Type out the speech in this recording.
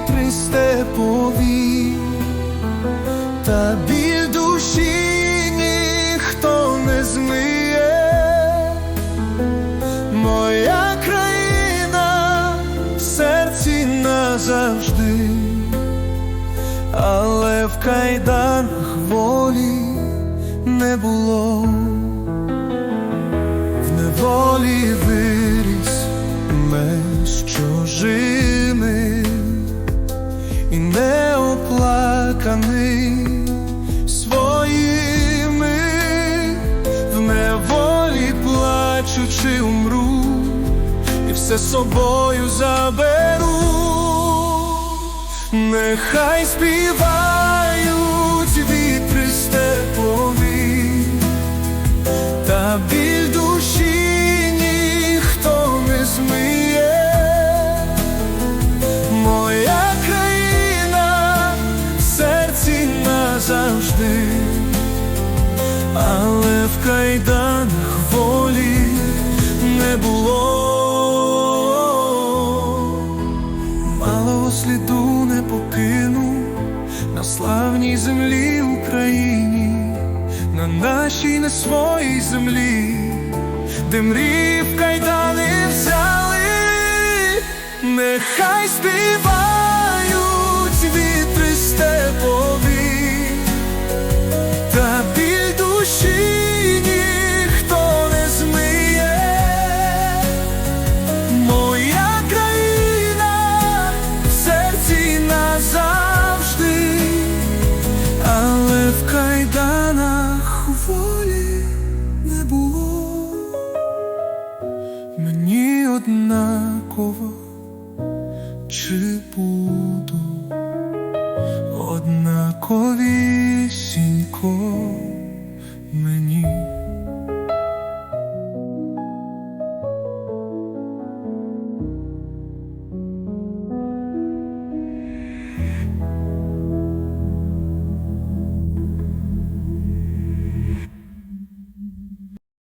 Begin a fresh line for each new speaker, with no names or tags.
вітри степові, та біль душі ніхто не змиє. Моя країна в серці назавжди, але в кайданах волі не було, неоплаканий своїми. В неволі плачучи умру, і все собою заберу, нехай співають малого сліду не покину на славній землі Україні, на нашій не своїй землі, де мрів кайдани взяли, нехай співають однаково, чи